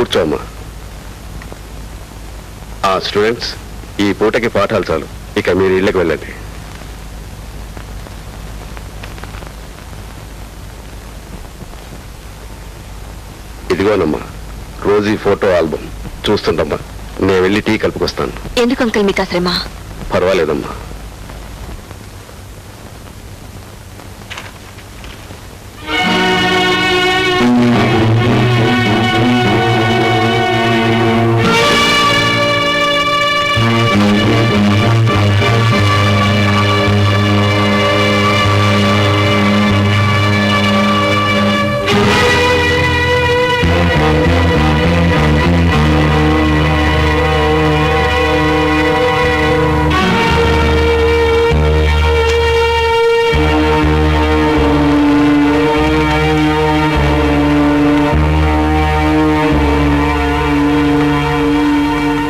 కూర్చోమ్మా. ఆ స్టూడెంట్స్ ఈ పూటకి పాఠాలు చాలు. ఇక మీరు ఇళ్ళకి వెళ్ళండి. ఇదిగోనమ్మా రోజు ఫోటో ఆల్బమ్ చూస్తుండమ్మా నేను వెళ్ళి టీ కలుపుకొస్తాను. ఎందుకు అంకుల్ మీకు ఆ శ్రమ పర్వాలేదమ్మా.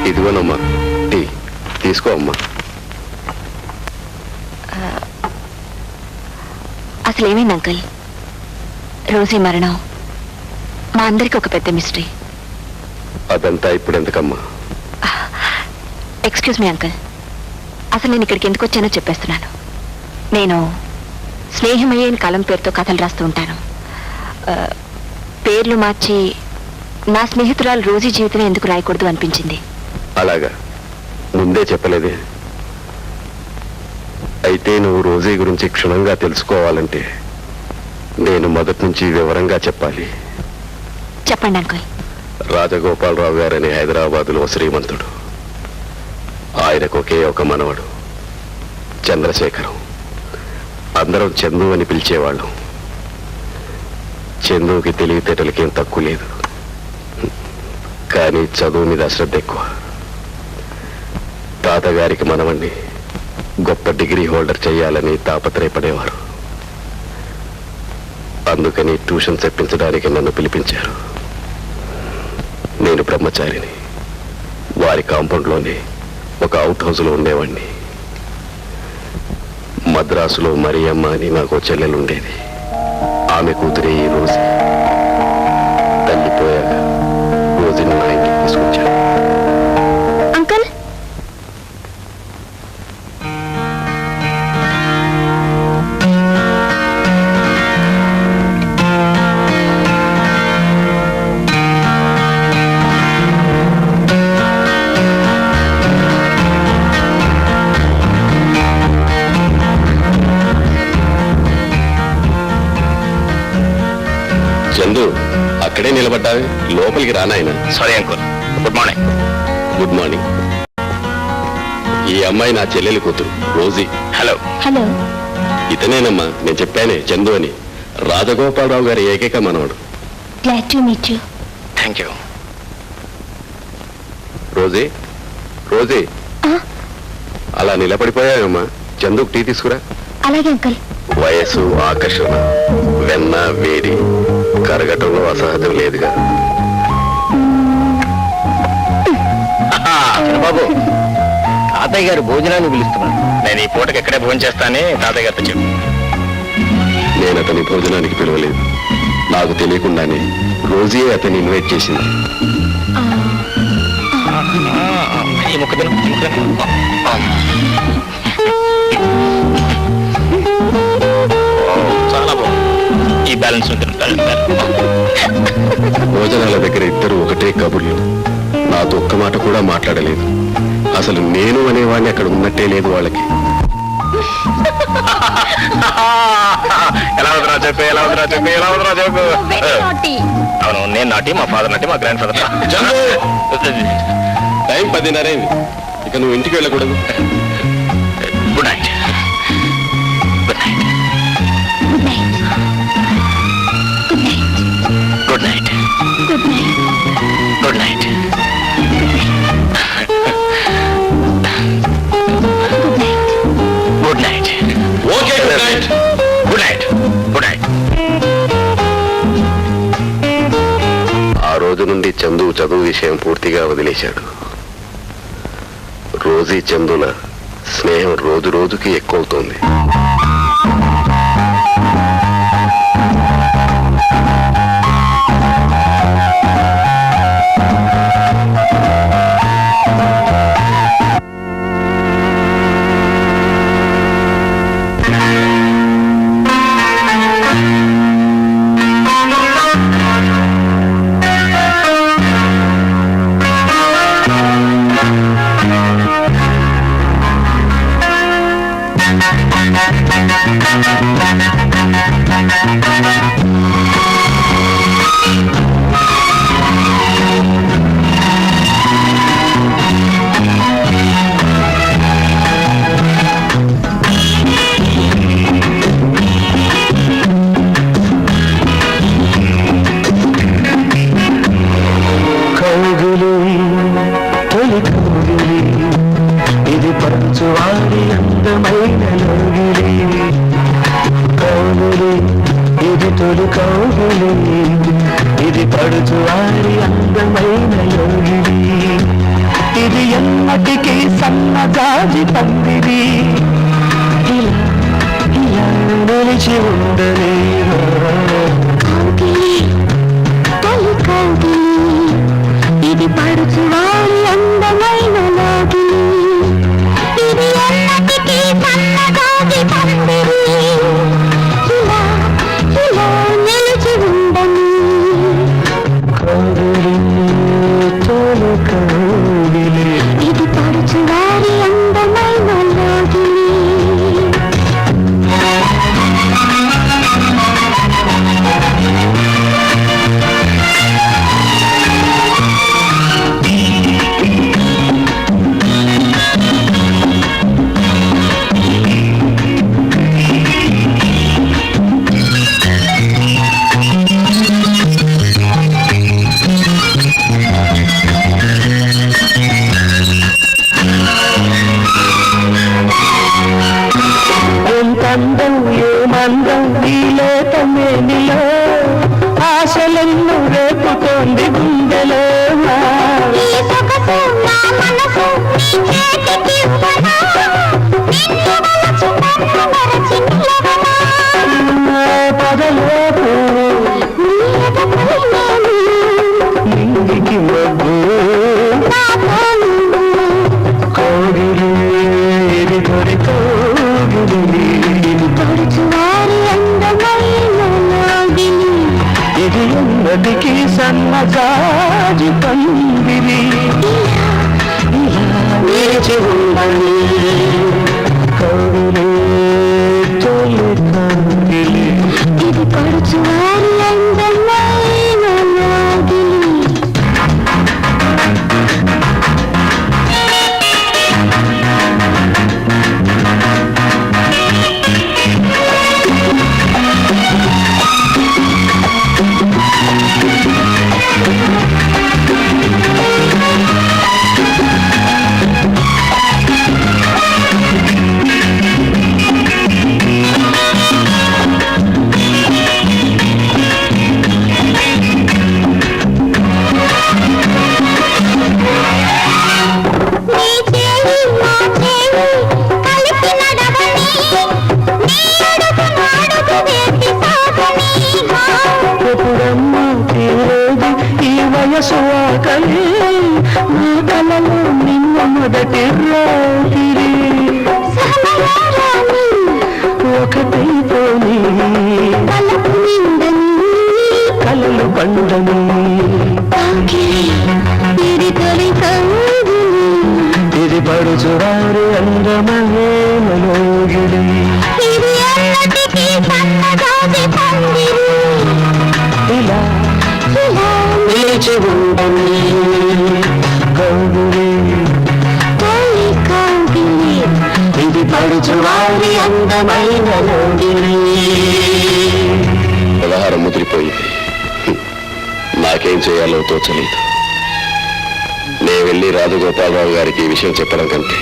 ఇదిగోనమ్మా టీ. తీసుకో అమ్మా. అసలు ఏమైంది అంకుల్? రోజీ మరణం. మా అందరికి ఒక పెద్ద మిస్టరీ. అదంతా ఇప్పుడు ఎందుకమ్మా ఎక్స్క్యూజ్ మీ అంకుల్. అసలు నేను ఇక్కడికి ఎందుకు వచ్చానో చెప్పేస్తున్నాను. నేను స్నేహమయ్యే కాలం పేరుతో కథలు రాస్తూ ఉంటాను. పేర్లు మార్చి నా స్నేహితురాలు రోజీ జీవితమే ఎందుకు రాయకూడదు అనిపించింది. అలాగా. ముందే చెప్పలేదే. అయితే నువ్వు రోజీ గురించి క్షుణ్ణంగా తెలుసుకోవాలంటే నేను మొదటి నుంచి వివరంగా చెప్పాలి. చెప్పండి అంకుల్. రాజగోపాలరావు గారని హైదరాబాదులో శ్రీమంతుడు. ఆయనకు ఒకే ఒక మనవడు చంద్రశేఖరం. అందరం చందు అని పిలిచేవాళ్ళం. చందుకి తెలివితేటలకేం తక్కువ లేదు. కానీ చదువు మీద అశ్రద్ధ ఎక్కువ. తాతగారికి మనవణ్ణి గొప్ప డిగ్రీ హోల్డర్ చేయాలని తాపత్రయపడేవారు. అందుకని ట్యూషన్ చెప్పించడానికి నన్ను పిలిపించారు. నేను బ్రహ్మచారిని. వారి కాంపౌండ్లోనే ఒక అవుట్ హౌస్లో ఉండేవాడిని మద్రాసులో మరియమ్మ అని నాకు చెల్లెలు ఉండేది ఆమె కూతురే ఈ రోజు. తల్లిపోయాక రోజుని నా ఇంటికి తీసుకొచ్చాను నిలబడ్డావి లోపలికి రానాయన sorry uncle good morning good morning ఈ అమ్మాయి నా చెల్లెలి కూతురు రోజీ. హలో హలో ఇతనేనమ్మా నేను చెప్పానే చందు అని. రాజగోపాలరావు గారి ఏకైక మనవడు. Glad to meet you thank you Rosy Rosy. అలా నిలబడిపోయావమ్మా చందుకు టీ తీసుకురా. అలాగే అంకుల్ వయసు ఆకర్షణ. వెన్న వేడి. కరగటంలో అసహజం లేదుగా. బాబు తాతయ్య గారు భోజనాన్ని పిలుస్తున్నారు. నేను ఈ పూటకి ఎక్కడే భోజనం చేస్తానని తాతయ్య గారితో చెప్పు. నేను అతని భోజనానికి పిలవలేదు. నాకు తెలియకుండానే రోజే అతన్ని ఇన్వైట్ చేసింది. బ్యాలెన్స్ ఉంది భోజనాల దగ్గర ఇద్దరు ఒకటే కబుర్లు. నాతో ఒక్క మాట కూడా మాట్లాడలేదు. అసలు నేను అనేవాడిని అక్కడ ఉన్నట్టే లేదు వాళ్ళకి. ఎలా ఉందిరా చెప్పు ఎలా ఉందిరా చెప్పు ఎలా ఉందిరా చెప్పు? అవును నేను నాటి మా ఫాదర్ నాటి మా గ్రాండ్ ఫాదర్ టైం పదిన్నర అయింది ఇక నువ్వు ఇంటికి వెళ్ళకూడదు. నుండి చందు చదువు విషయం పూర్తిగా వదిలేశాడు. రోజీ చందుల స్నేహం రోజు రోజుకి ఎక్కువవుతోంది. Thank you. గాలి పందిరి ఇలా ఇలా నిలిచి ఉండని తొలి కౌగిలి ఇది పడుచువారి అందమైన ఉన్నదికి సన్నజాజి పందిరి ఇలా ఉండని ఇది తొలి కౌగిలి ఇది పడుచువారి అందమైన లోగిలి ఇది ఎన్నటికీ సన్నగాది పందిరి. ఇలా ఇలా నిలిచి ఉండని కౌగిలి తొలి కౌగిలి ఇది పడుచువారి అందమైన వ్యవహారం ముదిరిపోయింది. నాకేం చేయాలో తోచలేదు. నే వెళ్ళి రాజగోపాలరావు గారికి ఈ విషయం చెప్పడం కంటే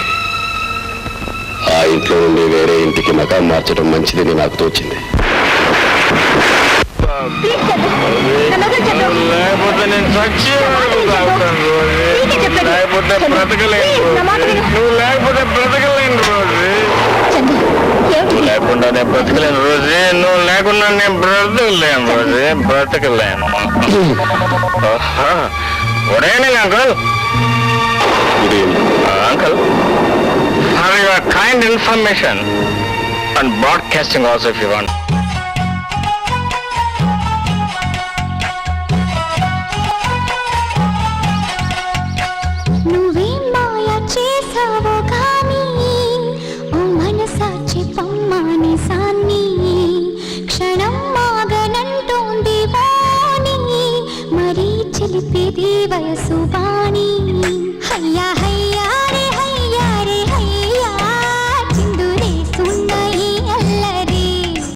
ఆ ఇంట్లో నుండి వేరే ఇంటికి మకాం మార్చడం మంచిదని నాకు తోచింది. లేకపోతే నేను లేకపోతే బ్రతకలేను నువ్వు లేకపోతే బ్రతకలేను రోజు ఏమిటి లేకుండా నేను బ్రతకలేను రోజు నువ్వు లేకుండా నేను బ్రతకలేను రోజు బ్రతకలేను. నేను uncle. Uncle. For your kind information and broadcasting also if you want వయసు బాణి